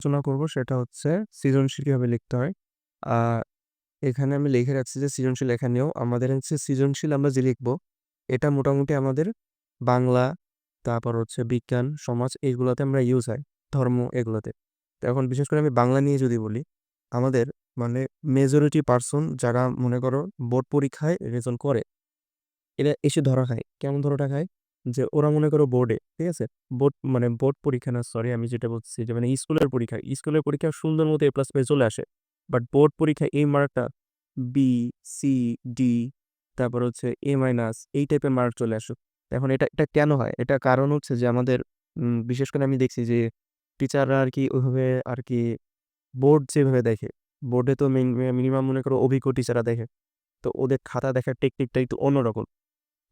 আলোচনা করব সেটা হচ্ছে সৃজনশীল কীভাবে লিখতে হয়। এখানে আমি লিখে রাখছি যে সৃজনশীল এখানেও আমাদের হচ্ছে সৃজনশীল আমরা যে লিখব, এটা মোটামুটি আমাদের বাংলা, তারপর হচ্ছে বিজ্ঞান, সমাজ এইগুলোতে আমরা ইউজ হয়, ধর্ম এগুলোতে। তো এখন বিশেষ করে আমি বাংলা নিয়ে যদি বলি, আমাদের মানে মেজরিটি পার্সন যারা মনে করো বোর্ড পরীক্ষায় রেজাল্ট করে, এরা এসে ধরা খায়। কেমন ধরাটা খায়? যে ওরা মনে করো বোর্ডে, ঠিক আছে? বোর্ড মানে বোর্ড পরীক্ষা না, সরি আমি যেটা বলছি যে মানে স্কুলের পরীক্ষা। স্কুলের পরীক্ষা সুন্দর মতো এ প্লাস পেয়ে চলে আসে। বাট বোর্ড পরীক্ষায় এই মার্কটা বি সি ডি তারপর হচ্ছে এ মাইনাস এই টাইপের মার্ক চলে আসুক এখন এটা এটা কেন হয়? এটা কারণ হচ্ছে যে আমাদের বিশেষ করে আমি দেখছি যে টিচাররা আর কি ওইভাবে আর কি বোর্ড যেভাবে দেখে, বোর্ডে তো মিনিমাম মনে করো অভিজ্ঞ টিচাররা দেখে। তো ওদের খাতা দেখার টেকনিকটা একটু অন্যরকম।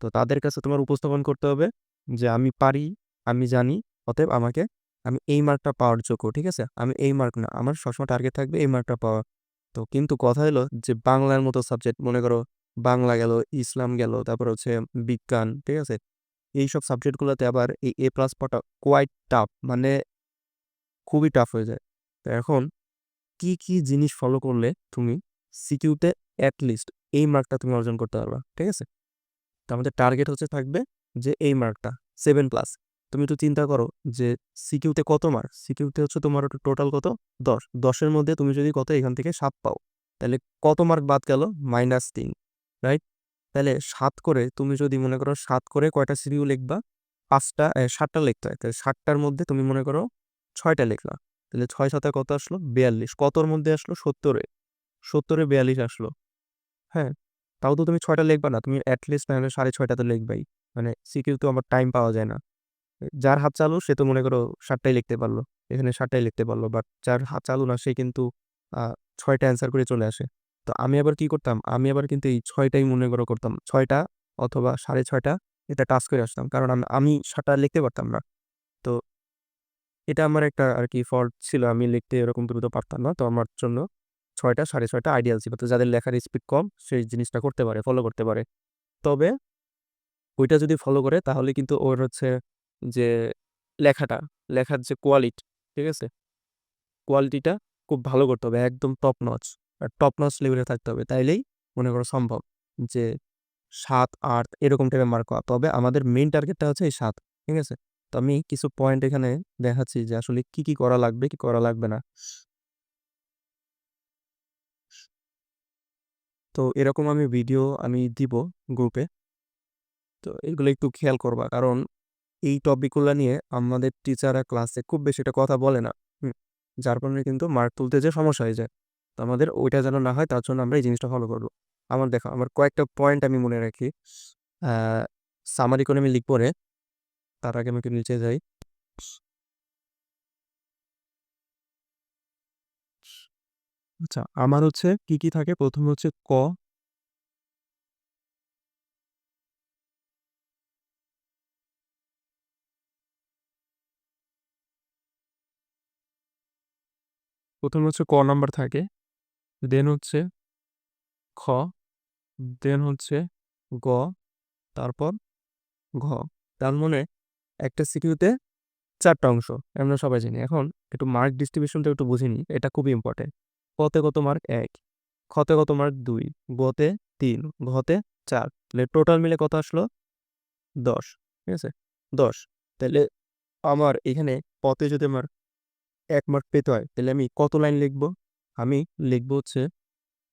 তো তাদের কাছে তোমার উপস্থাপন করতে হবে যে, আমি পারি, আমি জানি, অতএব আমাকে, আমি এই মার্কটা পাওয়ার যোগ্য, ঠিক আছে? আমি এই মার্ক না, আমার সবসময় টার্গেট থাকবে এই মার্কটা পাওয়া তো কিন্তু কথা হলো যে, বাংলার মতো সাবজেক্ট, মনে করো বাংলা গেল, ইসলাম গেল, তারপর হচ্ছে বিজ্ঞান, ঠিক আছে? এইসব সাবজেক্টগুলোতে আবার এই এ প্লাস পাওয়াটা কোয়াইট টাফ মানে খুবই টাফ হয়ে যায়। তো এখন কি কি জিনিস ফলো করলে তুমি সিকিউতে অ্যাটলিস্ট এই মার্কটা তুমি অর্জন করতে পারবা, ঠিক আছে? তো আমাদের টার্গেট হচ্ছে থাকবে যে এই মার্কটা সেভেন প্লাস তুমি একটু চিন্তা করো যে সিকিউতে কত মার্ক সিকিউতে হচ্ছে তোমার টোটাল কত? দশ। দশের মধ্যে তুমি যদি কত এখান থেকে সাত পাও, তাহলে কত মার্ক বাদ গেল? মাইনাস তিন রাইট তাহলে সাত করে তুমি যদি মনে করো সাত করে কয়টা সিকিউ লিখবা? পাঁচটা সাতটা লিখতে হয়। তাহলে সাতটার মধ্যে তুমি মনে করো ছয়টা লিখলা। তাহলে ছয় সাথে কত আসলো? বিয়াল্লিশ। কতর মধ্যে আসলো? সত্তরে। সত্তরে বিয়াল্লিশ আসলো। হ্যাঁ? তাও তো তুমি ছয়টা লিখবা না, তুমি অ্যাটলিস্ট নাহলে সাড়ে ছয়টা তো লিখবাই। মানে সিকিউ তো আমার টাইম পাওয়া যায় না। যার হাত চালু সে তো মনে করো সাতটাই লিখতে পারল, এখানে সাতটাই লিখতে পারল বাট যার হাত চালু না সে কিন্তু ছয়টা অ্যান্সার করে চলে আসে। তো আমি আবার কি করতাম, আমি আবার কিন্তু এই ছয়টাই মনে করো করতাম, ছয়টা অথবা সাড়ে ছয়টা এটা টাচ করে আসতাম, কারণ আমি আমি সাতটা লিখতে পারতাম না। তো এটা আমার একটা আর কি ফল্ট ছিল, আমি লিখতে এরকম দ্রুত পারতাম না, তো আমার জন্য ছয়টা, সাড়ে ছয়টা আইডিয়াল ছিল। তো যাদের লেখার স্পিড কম, সেই জিনিসটা করতে পারে ফলো করতে পারে। তবে ওইটা যদি ফলো করে, তাহলে কিন্তু ওর হচ্ছে যে লেখাটা, লেখার যে কোয়ালিটি ঠিক আছে? কোয়ালিটিটা খুব ভালো করতে হবে, একদম টপ নচ আর টপ নচ লেভেলে থাকতে হবে, তাইলেই মনে করো সম্ভব যে সাত, আট এরকম টাইপের মার্ক পাওয়া। তবে আমাদের মেইন টার্গেটটা হচ্ছে এই সাত, ঠিক আছে? তো আমি কিছু পয়েন্ট এখানে দেখাচ্ছি যে আসলে কি কি করা লাগবে, কি করা লাগবে না। তো এরকম আমি ভিডিও আমি দিব গ্রুপে তো এগুলো একটু খেয়াল করবা কারণ এই টপিকগুলো নিয়ে আমাদের টিচাররা ক্লাসে খুব বেশি একটা কথা বলে না। যার কারণে কিন্তু মার্ক তুলতে যে সমস্যা হয়ে যায়, তো আমাদের ওইটা যেন না হয় তার জন্য আমরা এই জিনিসটা ফলো করব। আমার দেখো, আমার কয়েকটা পয়েন্ট আমি মনে রাখি। সামারি করে আমি লিখব রে। তার আগে আমি একটু নিচে যাই। আচ্ছা আমার হচ্ছে কি কি থাকে? প্রথম হচ্ছে ক। প্রথম হচ্ছে ক নাম্বার থাকে। দেন হচ্ছে খ। দেন হচ্ছে গ। তারপর ঘ। তার মানে একটা সিকিউতে চারটা অংশ, আমরা সবাই জানি। এখন একটু মার্ক ডিস্ট্রিবিউশনটা একটু বুঝিনি এটা খুবই ইম্পর্টেন্ট কতে কত মার্ক? এক। খতে কত মার্ক? দুই। গতে তিন। ঘতে চার। তাহলে টোটাল মিলে কত আসলো? দশ। ঠিক আছে? দশ। তাহলে আমার এখানে পথে যদি আমার এক মার্ক পেতে হয়, তাহলে আমি কত লাইন লিখব? আমি লিখব হচ্ছে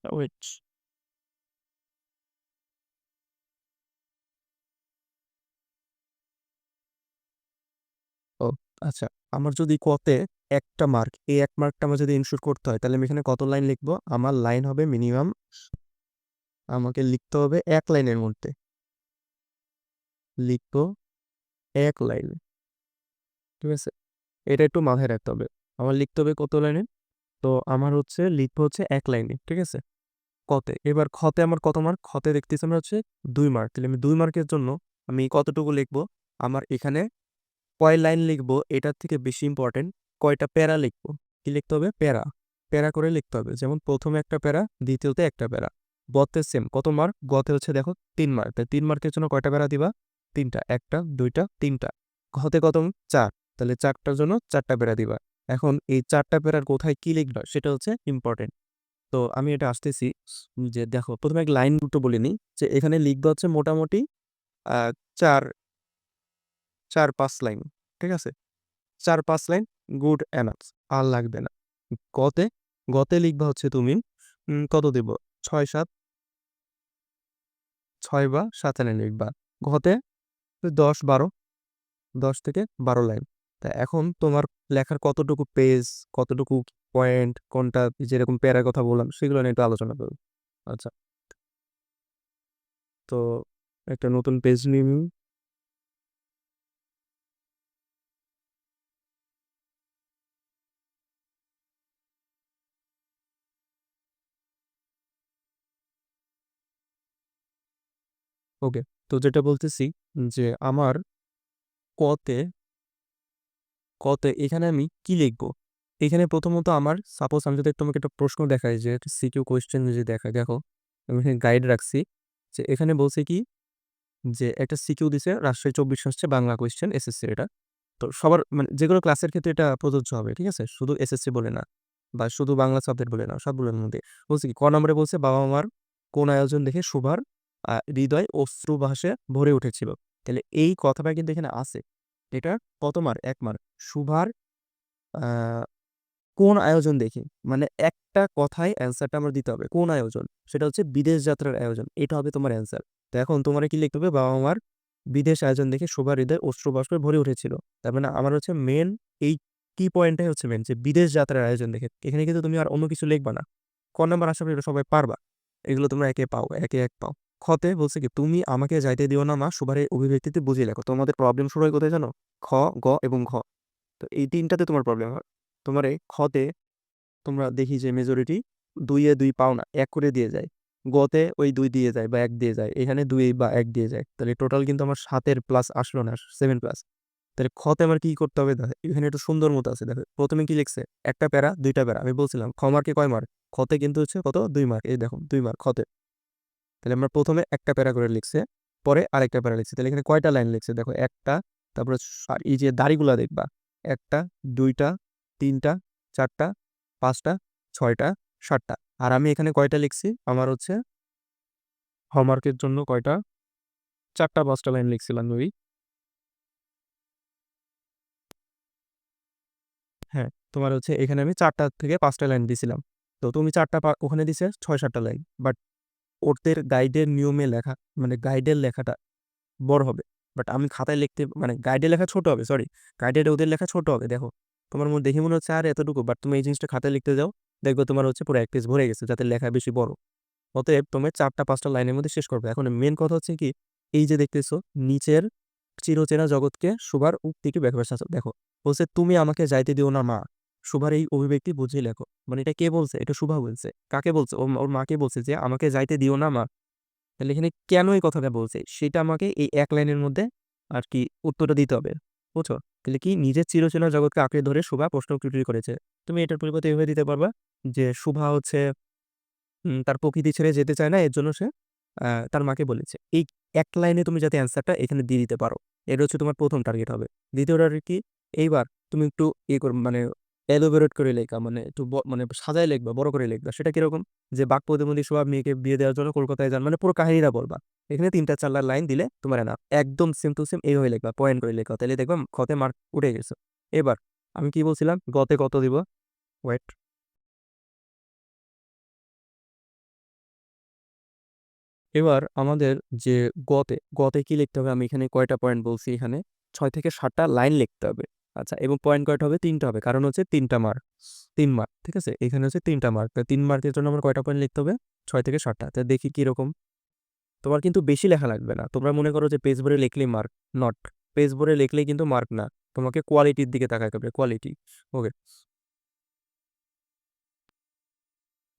ওয়েট ও আচ্ছা আমার যদি কতে একটা মার্ক এই এক মার্কটা আমার যদি ইনশিওর করতে হয়, তাহলে আমি এখানে কত লাইন লিখব? আমার লাইন হবে মিনিমাম আমাকে লিখতে হবে এক লাইনের মধ্যে। লিখব এক লাইন ঠিক আছে? এটা একটু মাথায় রাখতে হবে। আমার লিখতে হবে কত লাইনে তো আমার হচ্ছে, লিখব হচ্ছে এক লাইনে ঠিক আছে? কতে। এবার খতে আমার কত মার্ক খতে দেখতেছি আমরা হচ্ছে দুই মার্ক তাহলে আমি দুই মার্কের জন্য আমি কতটুকু লিখব? আমার এখানে কয় লাইন লিখব, এটার থেকে বেশি ইম্পর্টেন্ট কয়টা প্যারা লিখব? কি লিখতে হবে? প্যারা। প্যারা করে লিখতে হবে। যেমন প্রথমে একটা প্যারা, দ্বিতীয়তে একটা প্যারা। গতে সেম কত মার্ক গতে হচ্ছে দেখো তিন মার্ক তাই তিন মার্কের জন্য কয়টা প্যারা দিবা? তিনটা, একটা, দুইটা, তিনটা। ঘতে কত? চার। তাহলে চারটার জন্য চারটা প্যারা দিবা। এখন এই চারটা প্যারার কোথায় কি লিখবা? সেটা হচ্ছে ইম্পর্টেন্ট তো আমি এটা আসতেছি, যে দেখো, প্রথমে এক লাইন দুটো বলে নিই, যে এখানে লিখবা হচ্ছে মোটামুটি চার চার পাঁচ লাইন, ঠিক আছে? চার পাঁচ লাইন, গুড এনাফ আর লাগবে না। গতে গতে লিখবা হচ্ছে তুমি কত দেব? ছয়, সাত? ছয় বা সাত লাইন লিখবা। ঘতে দশ, বারো? দশ থেকে বারো লাইন। তা এখন তোমার লেখার কতটুকু পেজ, কতটুকু পয়েন্ট, কোনটা যেরকম প্যারার কথা বললাম, সেগুলো নিয়ে একটু আলোচনা করব আচ্ছা। তো, একটা নতুন পেজ নিয়ে ওকে তো যেটা বলতেছি যে আমার কতে কতে এখানে আমি কি লিখব? এখানে প্রথমত আমার সাপোজ আমি যদি তোমাকে একটা প্রশ্ন দেখাই যে একটা সিকিউ কোয়েশ্চেন যদি দেখাই দেখো আমি এখানে গাইড রাখছি যে এখানে বলছে কি যে একটা সিকিউ দিছে রাজশাহী চব্বিশ হচ্ছে বাংলা কোয়েশ্চেন এসএসসি এটা। তো সবার মানে যেগুলো ক্লাসের ক্ষেত্রে এটা প্রযোজ্য হবে ঠিক আছে? শুধু এসএসসি বলে না বা শুধু বাংলা সাবজেক্ট বলে না সবগুলোর মধ্যে। বলছে কি ক নম্বরে বলছে বাবা মার কোন আয়োজন দেখে আহ, হৃদয় অশ্রু ভাসে ভরে উঠেছিল। তাহলে এই কথাটা কিন্তু এখানে আছে। এটা কত মার? এক মার। সুভার কোন আয়োজন দেখি? মানে একটা কথায় অ্যান্সারটা আমার দিতে হবে। কোন আয়োজন? সেটা হচ্ছে বিদেশ যাত্রার আয়োজন। এটা হবে তোমার অ্যান্সার তো এখন তোমার কি লিখতে হবে? বাবা মার বিদেশ আয়োজন দেখে শোভা হৃদয় অশ্রু বাষ্পে ভরে উঠেছিল। তার মানে আমার হচ্ছে মেন এই কি পয়েন্টটাই হচ্ছে মেন যে বিদেশ যাত্রার আয়োজন দেখে। এখানে কিন্তু তুমি আর অন্য কিছু লিখবা না। ক নাম্বার আশা সবাই পারবা। এগুলো তোমরা একে পাও, একে এক পাও। খতে বলছে কি, তুমি আমাকে যাইতে দিও না, মা। সুভার এই অভিব্যক্তিতে বুঝিয়ে লেখো। তোমাদের প্রবলেম শুরু হয় কোথায় জানো? খ, গ এবং ঘ। তো এই তিনটাতে তোমার প্রবলেম হয়। তোমার এই খতে তোমরা দেখি যে মেজরিটি দুইয়ে দুই পাও না, এক করে দিয়ে যায়। গতে ওই দুই দিয়ে যায় বা এক দিয়ে যায়। এখানে দুই বা এক দিয়ে যায়। তাহলে টোটাল কিন্তু আমার সাতের প্লাস আসলো না সেভেন প্লাস তাহলে খতে আমার কি করতে হবে? দেখো, এখানে একটু সুন্দর মতো আছে। দেখো, প্রথমে কি লিখছে? একটা প্যারা, দুইটা প্যারা। আমি বলছিলাম, খ মার্কে কয় মার্ক খতে কিন্তু হচ্ছে কত? দুই মার্ক এই দেখো, দুই মার্ক খতে। তাহলে আমরা প্রথমে একটা প্যারা করে লিখছে, পরে আরেকটা প্যারা লিখছে। তাহলে এখানে কয়টা লাইন লিখছে? দেখো একটা, তারপরে এই যে দাড়িগুলা দেখবা, একটা, দুইটা, তিনটা, চারটা, পাঁচটা, ছয়টা, সাতটা। আর আমি এখানে কয়টা লিখছি? আমার হচ্ছে হোমওয়ার্কের জন্য কয়টা? চারটা, পাঁচটা লাইন লিখছিলাম ওই। হ্যাঁ তোমার হচ্ছে এখানে আমি চারটা থেকে পাঁচটা লাইন দিছিলাম। তো তুমি চারটা ওখানে দিছে ছয়, সাতটা লাইন বাট ওদের গাইডের নিয়মে লেখা মানে গাইডের লেখাটা বড় হবে। বাট আমি খাতায় লিখতে মানে গাইডের লেখা ছোট হবে সরি গাইডের ওদের লেখা ছোট হবে, দেখো। তোমার মধ্যে দেখে মনে হচ্ছে, আর, এতটুকু। বাট তুমি এই জিনিসটা খাতায় লিখতে যাও, দেখবে তোমার হচ্ছে পুরো এক পেজ ভরে গেছে, যাতে লেখা বেশি বড়। অতএব তোমার চারটা, পাঁচটা লাইনের মধ্যে শেষ করবে। এখন মেন কথা হচ্ছে কি, এই যে দেখতেছো, নিচের চিরচেনা জগৎকে সুভার উক্তিকে ব্যাখ্যা দেখো, বলছে, তুমি আমাকে যাইতে দিও না, মা। সুভার এই অভিব্যক্তি বুঝিয়ে লেখো। মানে এটা কে বলছে? এটা শুভা বলছে। কাকে বলছে? ওর মাকে বলছে যে, আমাকে যাইতে দিও না মা। তাহলে এখানে কেন এই কথাটা বলছে? সেটা আমাকে এই এক লাইনের মধ্যে আর কি উত্তরটা দিতে হবে। বুঝছ? তাহলে কি নিজের চিরচেনা জগৎকে আঁকড়ে ধরে শুভা প্রশ্ন উত্তরটি করেছে? তুমি এটার পরিবর্তে এভাবে দিতে পারবা যে শুভা হচ্ছে তার প্রকৃতি ছেড়ে যেতে চায় না, এর জন্য সে তার মাকে বলেছে। এই এক লাইনে তুমি যাতে অ্যান্সারটা এখানে দিয়ে দিতে পারো। এটা হচ্ছে তোমার প্রথম টার্গেট হবে। দ্বিতীয় টার্গেট কি? এইবার তুমি একটু ইয়ে কর মানে এলোবেরেট করে লেখা মানে একটু মানে সাজায় লিখবা, বড় করে লিখবা। সেটা কীরকম? যে বাক প্রতিবন্ধী সব মেয়েকে বিয়ে দেওয়ার জন্য কলকাতায় যান মানে পুরো কাহিনীটা বলবা। এখানে তিনটা চারটা লাইন দিলে তোমার না একদম সেম টু সেম এইভাবে লিখবা পয়েন্ট করে লেখা তাহলে দেখবা খতে মার্ক উঠে গেছে। এবার আমি কি বলছিলাম? গতে কত দিব? ওয়েট এবার আমাদের যে গতে গতে কি লিখতে হবে? আমি এখানে কয়টা পয়েন্ট বলছি এখানে? ছয় থেকে সাতটা লাইন লিখতে হবে। আচ্ছা এবং পয়েন্ট কয়টা হবে তিনটা হবে। কারণ হচ্ছে তিনটা মার্ক তিন মার্ক ঠিক আছে? এখানে হচ্ছে তিনটা মার্ক তিন মার্কের জন্য আমার কয়টা পয়েন্ট লিখতে হবে? ছয় থেকে সাতটা। তো দেখি কীরকম। তোমার কিন্তু বেশি লেখা লাগবে না। তোমরা মনে করো যে পেজ ভরে লিখলেই মার্ক নট পেজ ভরে লিখলেই কিন্তু মার্ক না। তোমাকে কোয়ালিটির দিকে তাকাতে হবে কোয়ালিটি ওকে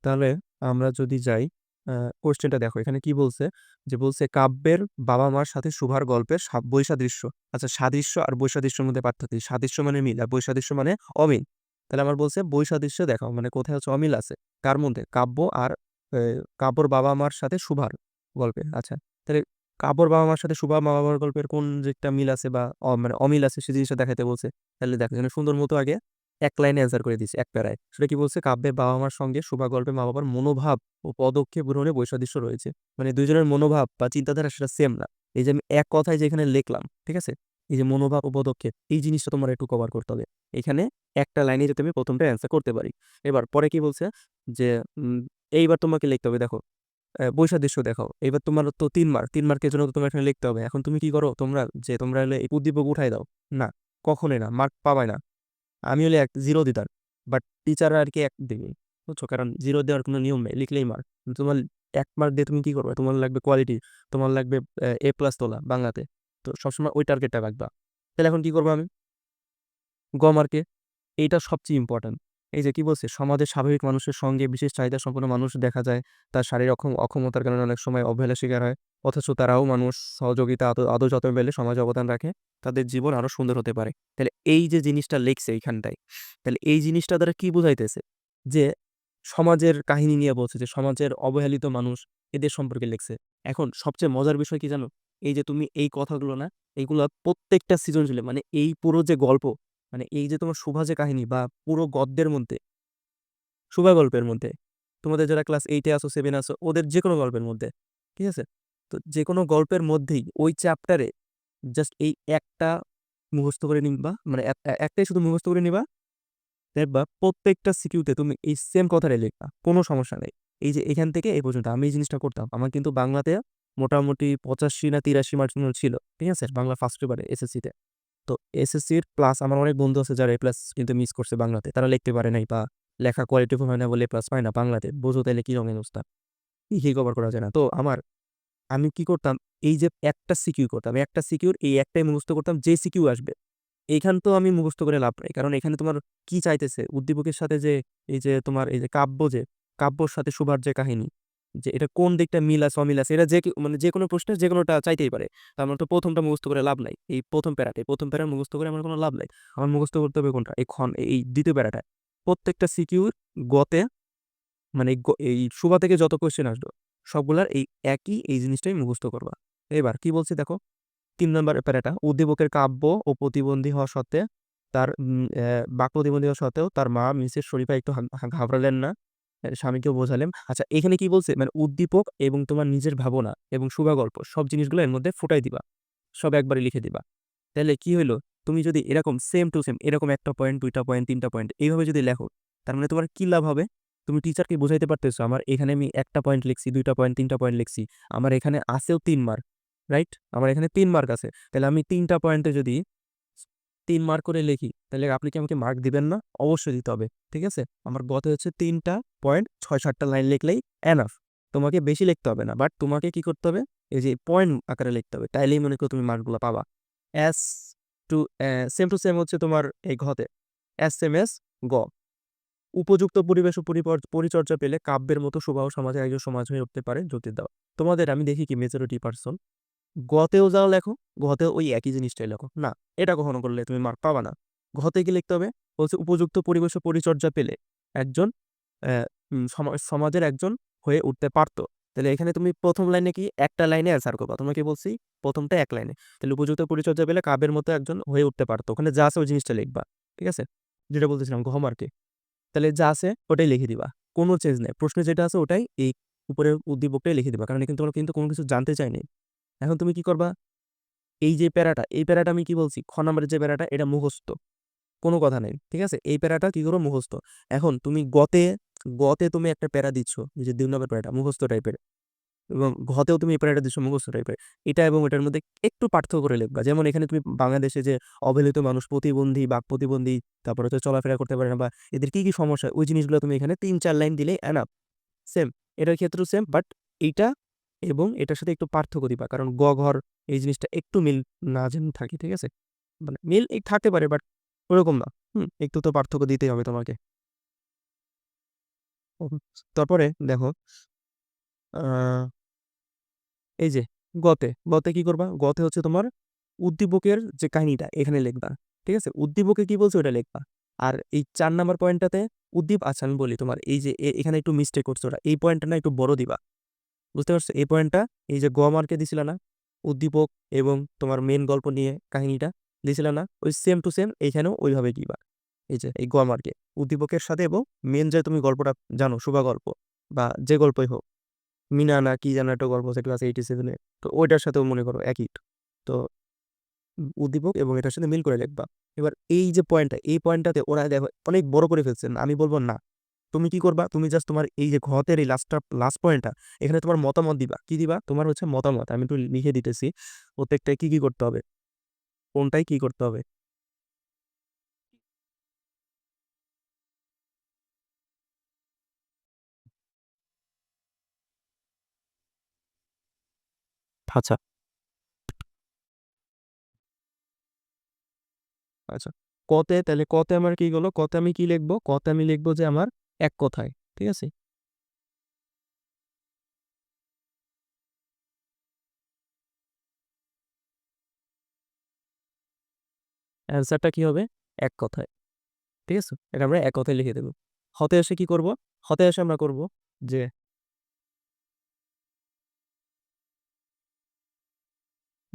তাহলে আমরা যদি যাই কোশ্চেনটা দেখো। এখানে কি বলছে? যে বলছে, কাব্যের বাবা মার সাথে সুভার গল্পের বৈসাদৃশ্য। আচ্ছা সাদৃশ্য আর বৈসাদৃশ্যের মধ্যে পার্থক্য সাদৃশ্য মানে মিল আর বৈসাদৃশ্য মানে অমিল। তাহলে আমার বলছে, বৈসাদৃশ্য দেখাও মানে কোথায় হচ্ছে অমিল আছে? কার মধ্যে? কাব্য আর কাব্যর বাবা মার সাথে সুভার গল্পে। আচ্ছা তাহলে কাব্যর বাবা মার সাথে সুভা বাবা মার গল্পের কোন যে একটা মিল আছে বা মানে অমিল আছে সে জিনিসটা দেখাতে বলছে। তাহলে দেখো সুন্দর মতো আগে এক লাইনে অ্যান্সার করে দিয়েছে, এক প্যারায়। সেটা কি বলছে? কাব্যে বাবা মার সঙ্গে শোভা গল্পে মা বাবার মনোভাব ও পদক্ষেপ গ্রহণে বৈসাদৃশ্য রয়েছে। মানে দুজনের মনোভাব বা চিন্তাধারা সেটা সেম না। এই যে আমি এক কথায় যেখানে লিখলাম, ঠিক আছে? এই যে মনোভাব ও পদক্ষেপ, এই জিনিসটা তোমার একটু কভার করতে হবে। এখানে একটা লাইনে যদি আমি প্রথমটা অ্যান্সার করতে পারি। এবার পরে কি বলছে? যে এইবার তোমাকে লিখতে হবে, দেখো বৈসাদৃশ্য দেখাও। এবার তোমার তো তিন মার্ক তিন মার্কের জন্য তো তোমার এখানে লিখতে হবে। এখন তুমি কি করো? তোমরা, যে তোমরা এই উদ্দীপক উঠাই দাও। না, কখনোই না মার্ক পাবাই না। আমি হলে এক জিরো দিতাম। বাট টিচার আর কি এক দিবি, বুঝছ? কারণ জিরো দেওয়ার কোনো নিয়ম নেই, লিখলেই মার্ক তোমার এক মার্ক দিয়ে তুমি কি করবে? তোমার লাগবে কোয়ালিটি তোমার লাগবে, এ প্লাস তোলা বাংলাতে। তো সবসময় ওই টার্গেটটা রাখবা। তাহলে এখন কি করব আমি? গ মার্কে এইটা সবচেয়ে ইম্পর্ট্যান্ট এই যে কি বলছে? সমাজের স্বাভাবিক মানুষের সঙ্গে বিশেষ চাহিদা সম্পন্ন মানুষ দেখা যায়। তার শারীরিক অক্ষম, অক্ষমতার কারণে অনেক সময় অবহেলা শিকার হয়। অথচ তারাও মানুষ সহযোগিতা আদৌ যত্ন পেলে সমাজে অবদান রাখে। তাদের জীবন আরও সুন্দর হতে পারে। তাহলে এই যে জিনিসটা লেখছে এইখানটায়, তাহলে এই জিনিসটা দ্বারা কি বোঝাইতেছে? যে সমাজের কাহিনী নিয়ে বলছে যে সমাজের অবহেলিত মানুষ এদের সম্পর্কে লিখছে। এখন সবচেয়ে মজার বিষয় কি জানো? এই যে তুমি এই কথাগুলো না, এইগুলো প্রত্যেকটা সৃজনশীলে মানে এই পুরো যে গল্প মানে এই যে তোমার শুভা যে কাহিনী বা পুরো গদ্যের মধ্যে, শুভা গল্পের মধ্যে, তোমাদের যারা ক্লাস এইটে আসো সেভেন আসো ওদের যে কোনো গল্পের মধ্যে, ঠিক আছে? তো যে কোনো গল্পের মধ্যেই ওই চ্যাপ্টারে জাস্ট এই একটা মুখস্থ করে নিবা মানে এক- এক- একটাই শুধু মুখস্থ করে নিবা। দেখবা প্রত্যেকটা সিকিউতে তুমি এই সেম কথাটাই লিখবা, কোনো সমস্যা নেই। এই যে এখান থেকে এই পর্যন্ত, আমি এই জিনিসটা করতাম। আমার কিন্তু বাংলাতে মোটামুটি পঁচাশি না তিরাশি মার্ক ছিল, ঠিক আছে? বাংলা ফার্স্ট পেপারে এসএসসিতে তো। এসএসসির প্লাস আমার অনেক বন্ধু আছে যারা এ প্লাস কিন্তু মিস করছে বাংলাতে। তারা লিখতে পারে নাই বা লেখা কোয়ালিটি হয় না বলে প্লাস পায় না বাংলাতে। বোঝো তাইলে কি রঙের অবস্থা? কি কি কভার করা যায় না? তো আমার আমি কি করতাম? এই যে একটা সিকিউ করতাম, একটা সিকিউর এই একটাই মুখস্থ করতাম, যে সিকিউ আসবে। এইখান তো আমি মুখস্থ করে লাভ নাই। কারণ এখানে তোমার কি চাইতেছে? উদ্দীপকের সাথে যে, এই যে তোমার, এই যে কাব্য যে, কাব্যর সাথে সুভার যে কাহিনী, যে এটা কোন দিকটা মিল আছে, অমিল আছে, এটা যে মানে যে কোনো প্রশ্নের যে কোনোটা চাইতেই পারে। মানে তো প্রথমটা মুখস্থ করে লাভ নাই। এই প্রথম প্যারাটে প্রথম প্যারা মুখস্থ করে আমার কোনো লাভ নাই। আমার মুখস্থ করতে হবে কোনটা? এই খন, এই দ্বিতীয় প্যারাটায় প্রত্যেকটা সিকিউর গতে মানে এই সুভা থেকে যত কোয়েশ্চেন আসলো সবগুলার এই একই এই জিনিসটাই মুখস্থ করবা। এবার কি বলছি দেখো, তিন নম্বর প্যারাটা উদ্দীপকের কাব্য ও প্রতিবন্ধী হওয়া সত্ত্বে তার বাক প্রতিবন্ধী হওয়া সত্ত্বেও তার মা মিসেস শরীফা একটু ঘাবড়ালেন না। স্বামীকেও বোঝালেন। আচ্ছা এখানে কি বলছে? মানে উদ্দীপক এবং তোমার নিজের ভাবনা এবং শুভা গল্প সব জিনিসগুলো এর মধ্যে ফুটাই দিবা, সব একবারে লিখে দিবা। তাহলে কি হলো তুমি যদি এরকম সেম টু সেম এরকম একটা পয়েন্ট দুইটা পয়েন্ট তিনটা পয়েন্ট এইভাবে যদি লেখো, তার মানে তোমার কি লাভ হবে? তুমি টিচারকে বোঝাইতে পারতেছো, আমার এখানে আমি একটা পয়েন্ট লিখছি, দুইটা পয়েন্ট তিনটা পয়েন্ট লিখছি, আমার এখানে আসেও তিন মার্ক রাইট আমার এখানে তিন মার্ক আছে। তাহলে আমি তিনটা পয়েন্টে যদি তিন মার্ক করে লিখি, তাহলে আপনি কি আমাকে মার্ক দিবেন না? অবশ্যই দিতে হবে, ঠিক আছে? আমার গত হচ্ছে তিনটা পয়েন্ট ছয় সাতটা লাইন লিখলেই এনাফ তোমাকে বেশি লিখতে হবে না। বাট তোমাকে কি করতে হবে? এই যে পয়েন্ট আকারে লিখতে হবে, তাইলেই মনে করো তুমি মার্কগুলো পাবা। As to same to same হচ্ছে তোমার এই ঘতে এস এম এস গ। উপযুক্ত পরিবেশ ও পরিচর্যা পেলে কাব্যের মতো সুবাহ সমাজে একজন সমাজ হয়ে উঠতে পারে জ্যোতির দেওয়া। তোমাদের, আমি দেখি কি মেজরিটি পার্সন। গতেও যাও লেখো ঘতেও ওই একই জিনিসটাই লেখো। না, এটা কখনো করলে তুমি মার্ক পাবা না। ঘতে কি লিখতে হবে? বলছে উপযুক্ত পরিবেশ ও পরিচর্যা পেলে একজন সমাজের একজন হয়ে উঠতে পারতো। তাহলে এখানে তুমি প্রথম লাইনে কি একটা লাইনে অ্যান্সার করবা? তোমাকে বলছি প্রথমটা এক লাইনে। তাহলে উপযুক্ত পরিচর্যা পেলে কাবের মতো একজন হয়ে উঠতে পারতো। ওখানে যা আছে ওই জিনিসটা লিখবা। ঠিক আছে? যেটা বলতেছিলাম গহমার্কে তাহলে যা আছে ওটাই লিখে দিবা। কোনো চেঞ্জ নেই। প্রশ্নে যেটা আছে ওটাই এই উপরের উদ্দীপকটাই লিখে দিবা। কারণ এখানে তোমরা কিন্তু কোনো কিছু জানতে চাইনি এখন তুমি কি করবা? এই যে প্যারাটা, এই প্যারাটা আমি কি বলছি? খ নম্বরের যে প্যারাটা, এটা মুখস্থ। কোনো কথা নেই, ঠিক আছে? এই প্যারাটা কি করো? মুখস্থ। এখন তুমি গতে গতে তুমি একটা প্যারা দিচ্ছ যে দুই নম্বর প্যারাটা, মুখস্থ টাইপের এবং ঘতেও তুমি এপারে প্যারাটা দিচ্ছ মুখস্থ টাইপের এটা এবং এটার মধ্যে একটু পার্থক্য করে লিখবা। যেমন এখানে তুমি বাংলাদেশে যে অবহেলিত মানুষ, প্রতিবন্ধী, বাক প্রতিবন্ধী, তারপরে হচ্ছে চলাফেরা করতে পারে না বা এদের কি কি সমস্যা, ওই জিনিসগুলো তুমি এখানে তিন, চার লাইন দিলে এনাফ সেম এটার ক্ষেত্রেও সেম বাট এইটা এবং এটার সাথে একটু পার্থক্য দিবা। কারণ গ, ঘর এই জিনিসটা একটু মিল না যেন থাকে, ঠিক আছে? মানে মিল থাকতে পারে বাট ওরকম না। হুম, একটু তো পার্থক্য দিতেই হবে তোমাকে। তারপরে দেখো এই যে, গতে। গতে কি করবা? গতে হচ্ছে তোমার উদ্দীপকের যে কাহিনীটা, এখানে লিখবা, ঠিক আছে? উদ্দীপকে কি বলছে ওটা লিখবা। আর এই চার নাম্বার পয়েন্টটাতে উদ্দীপ আচ্ছা আমি বলি তোমার, এই যে এখানে একটু মিস্টেক করছ ওরা। এই পয়েন্টটা না একটু বড় দিবা, বুঝতে পারছ? এই পয়েন্টটা, এই যে, গ মার্কে দিছিল না, উদ্দীপক এবং তোমার মেন গল্প নিয়ে কাহিনীটা দিছিল না, ওই সেম টু সেম এইখানেও ওইভাবে দিবা। এই যে, এই গ মার্কে উদ্দীপকের সাথে এবং মেন যে তুমি গল্পটা জানো, শুভা গল্প বা যে গল্পই হোক মিনা না কি জানো একটা গল্প আছে ক্লাস এইটি সেভেনে তো ওইটার সাথেও মনে করো একই। তো উদ্দীপক এবং এটার সাথে মিল করে লিখবা। এবার এই যে পয়েন্টটা এই পয়েন্টটাতে ওরা দেখো অনেক বড় করে ফেলছেন। আমি বলব না। তুমি কি করবা? তুমি জাস্ট তোমার এই যে ঘতের এই লাস্টটা লাস্ট পয়েন্টটা এখানে তোমার মতামত দিবা। কি দিবা? তোমার হচ্ছে মতামত। আমি একটু লিখে দিতেছি। প্রত্যেকটাই কি কি করতে হবে? কোনটাই কি করতে হবে? আচ্ছা। আচ্ছা কতে তাহলে কতে আমার কি গেলো? কতে আমি কি লিখব? কতে আমি লিখব যে আমার এক কথায়, ঠিক আছে? অ্যান্সারটা কি হবে? এক কথায়, ঠিক আছে? এটা আমরা এক কথায় লিখে দেবো। হতে এসে কি করব? হতে এসে আমরা করব যে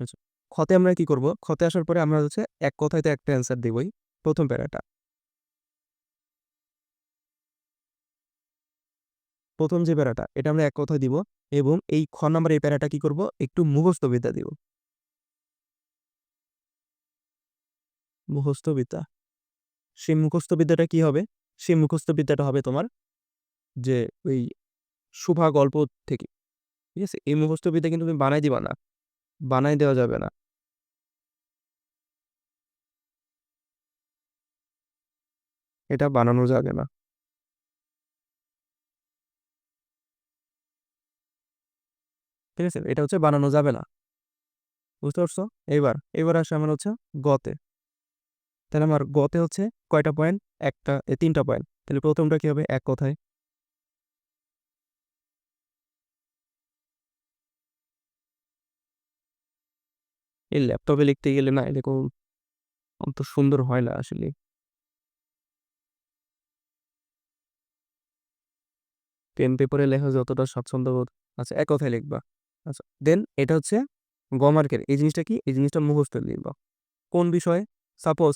আচ্ছা খতে আমরা কি করব? খতে আসার পরে আমরা হচ্ছে এক কথায় তো একটা অ্যান্সার দেবই। প্রথম প্যারাটা। প্রথম যে প্যারাটা, এটা আমরা এক কথায় দিব এবং এই খ নাম্বার এই প্যারাটা কি করব? একটু মুখস্থ বিদ্যা দিব। মুখস্থ বিদ্যা সেই মুখস্থ বিদ্যাটা কি হবে? সেই মুখস্থ বিদ্যাটা হবে তোমার যে ওই শুভা গল্প থেকে। ঠিক আছে? এই মুখস্থ বিদ্যা কিন্তু তুমি বানাই দিবা না। বানাই দেওয়া যাবে না। এটা বানানো যাবে না। ঠিক আছে? এটা হচ্ছে বানানো যাবে না। বুঝতে পারছ? এইবার এবার আসে আমার হচ্ছে গতে। তাহলে আমার গতে হচ্ছে কয়টা পয়েন্ট একটা তিনটা পয়েন্ট তাহলে প্রথমটা কি হবে? এক কথায়। এই ল্যাপটপে লিখতে গেলে না এরকম অত সুন্দর হয় না আসলে। পেন পেপারে লেখা যতটা স্বাচ্ছন্দ্যবোধ আচ্ছা এক কথায় লিখবা। আচ্ছা দেন এটা হচ্ছে গমার্কের। এই জিনিসটা কি? এই জিনিসটা মুখস্থ লিখবা। কোন বিষয়ে? সাপোজ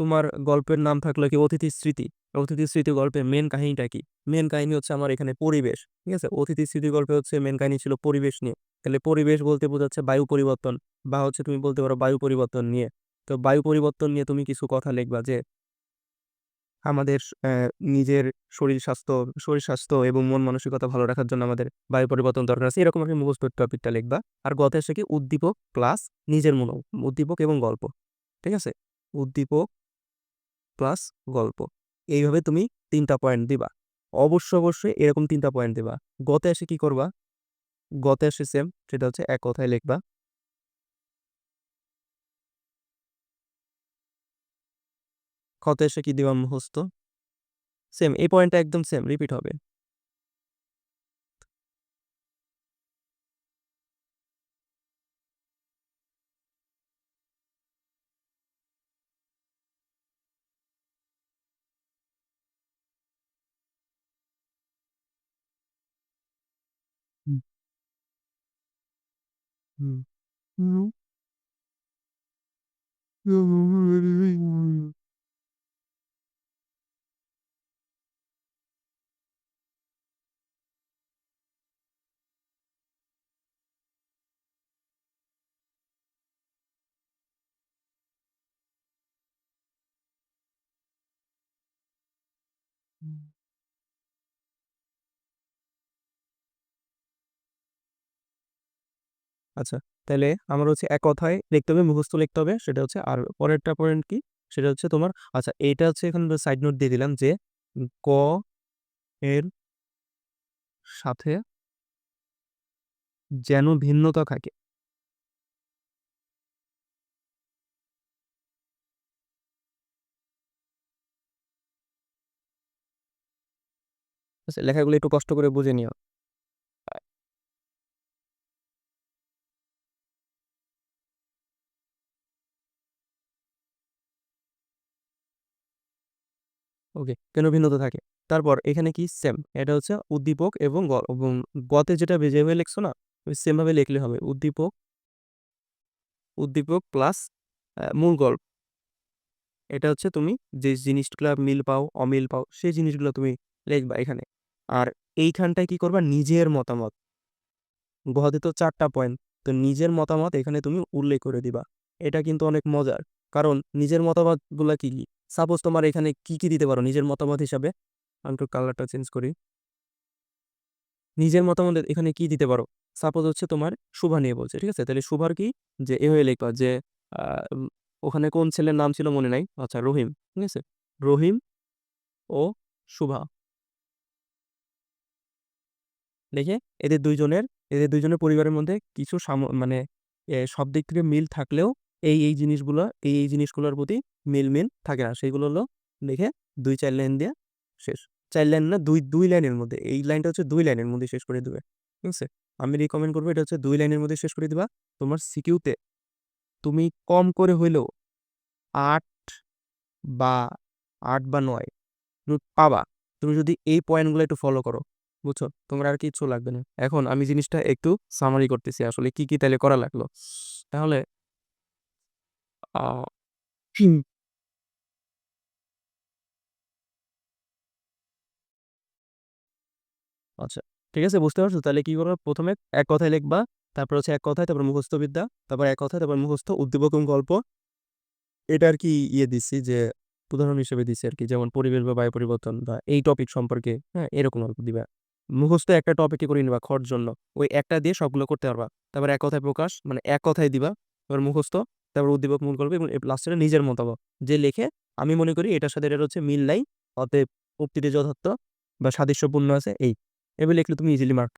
তোমার গল্পের নাম থাকল কি অতিথি স্মৃতি। অতিথি স্মৃতি গল্পের মেন কাহিনীটা কি? মেন কাহিনী হচ্ছে আমার এখানে পরিবেশ, ঠিক আছে? অতিথি স্মৃতি গল্পে হচ্ছে মেন কাহিনী ছিল পরিবেশ নিয়ে। তাহলে পরিবেশ বলতে বোঝাচ্ছে বায়ু পরিবর্তন বা হচ্ছে তুমি বলতে পারো বায়ু পরিবর্তন নিয়ে। তো বায়ু পরিবর্তন নিয়ে তুমি কিছু কথা লিখবা যে আমাদের নিজের শরীর স্বাস্থ্য শরীর স্বাস্থ্য এবং মন মানসিকতা ভালো রাখার জন্য আমাদের বায়ু পরিবর্তন দরকার আছে। এরকম একটা মুখস্থ টপিকটা লিখবা। আর গতে এসে কি উদ্দীপক প্লাস নিজের মনো উদ্দীপক এবং গল্প, ঠিক আছে? উদ্দীপক প্লাস গল্প। এইভাবে তুমি তিনটা পয়েন্ট দিবা। অবশ্য অবশ্যই এরকম তিনটা পয়েন্ট দিবা। গতে এসে কি করবা? গতে এসে সেম সেটা হচ্ছে এক কথায় লিখবা। ক্ষতে এসে কি দিবা মুখস্থ? সেম এই পয়েন্টটা একদম সেম রিপিট হবে। 음. 음. 야, 너무 왜이래 আচ্ছা তাহলে আমার হচ্ছে এক কথায় লিখতে হবে, মুখস্থ লিখতে হবে, সেটা হচ্ছে আর পরেরটা পয়েন্ট কি? সেটা হচ্ছে তোমার আচ্ছা এইটা হচ্ছে এখানে সাইড নোট দিয়ে দিলাম যে ক এর সাথে যেন ভিন্নতা থাকে। আচ্ছা লেখাগুলো একটু কষ্ট করে বুঝে নিও। ওকে, কেন ভিন্নতা থাকে? তারপর এখানে কি? সেম এটা হচ্ছে উদ্দীপক এবং গ এবং গতে যেটা যেভাবে লিখছো না? সেমভাবে লিখলে হবে, উদ্দীপক উদ্দীপক প্লাস মূল গল্প। এটা হচ্ছে তুমি যে জিনিসগুলা মিল পাও, অমিল পাও, সেই জিনিসগুলো তুমি লিখবা এখানে। আর এইখানটায় কি করবা? নিজের মতামত। গহতে তো চারটা পয়েন্ট তো নিজের মতামত এখানে তুমি উল্লেখ করে দিবা। এটা কিন্তু অনেক মজার, কারণ নিজের মতামতগুলা কি কি? সাপোজ তোমার এখানে কি কি দিতে পারো? নিজের মতামত হিসাবে। আমি একটু কালারটা চেঞ্জ করি। নিজের মতামত এখানে কি দিতে পারো? সাপোজ হচ্ছে তোমার শুভা নিয়ে বলছে, ঠিক আছে? তাহলে শুভার কি? যে এ হয়ে লিখবা যে ওখানে কোন ছেলের নাম ছিল মনে নাই? আচ্ছা রহিম, ঠিক আছে? রহিম ও শুভা। দেখে এদের দুইজনের এদের দুইজনের পরিবারের মধ্যে কিছু মানে সব দিক থেকে মিল থাকলেও এই এই জিনিসগুলো, এই এই জিনিসগুলোর প্রতি মিল মিল থাকে না। সেইগুলো হলো দেখে দুই, চার লাইন দিয়ে শেষ। চার লাইন না, দুই দুই লাইনের মধ্যে। এই লাইনটা হচ্ছে দুই লাইনের মধ্যে শেষ করে দিবে। ঠিক আছে? আমি রিকমেন্ড করব এটা হচ্ছে দুই লাইনের মধ্যে শেষ করে দিবা। তোমার সিকিউতে তুমি কম করে হইলেও আট বা আট বা নয় পাবা। তুমি যদি এই পয়েন্টগুলো একটু ফলো করো, বুঝছ? তোমার আর কিচ্ছু লাগবে না। এখন আমি জিনিসটা একটু সামারি করতেছি আসলে কি কি তাহলে করা লাগল। তাহলে আচ্ছা ঠিক আছে, বুঝতে পারছ? তাহলে কি করব? প্রথমে এক কথায় লিখবা, তারপর হচ্ছে এক কথায়, তারপর মুখস্থ বিদ্যা, তারপর এক কথায়, তারপর মুখস্থ উদ্দীপক গল্প। এটা আর কি ইয়ে দিচ্ছি যে, উদাহরণ হিসেবে দিচ্ছি আর কি, যেমন পরিবেশ বা বায়ু পরিবর্তন বা এই টপিক সম্পর্কে হ্যাঁ এরকম অল্প দিবা। মুখস্থ একটা টপিকে করে নিবা খর জন্য, ওই একটা দিয়ে সবগুলো করতে পারবা। তারপর এক কথায় প্রকাশ মানে এক কথায় দিবা, তারপর মুখস্থ, তারপর উদ্দীপক মূল গল্প এবং লাস্টে নিজের মতামত। যে লেখে, আমি মনে করি এটার সাথে এটা হচ্ছে মিল নাই, অতএব উক্তিটি যথার্থ বা সাদৃশ্যপূর্ণ আছে এই। এবার লিখলে তুমি ইজিলি মার্ক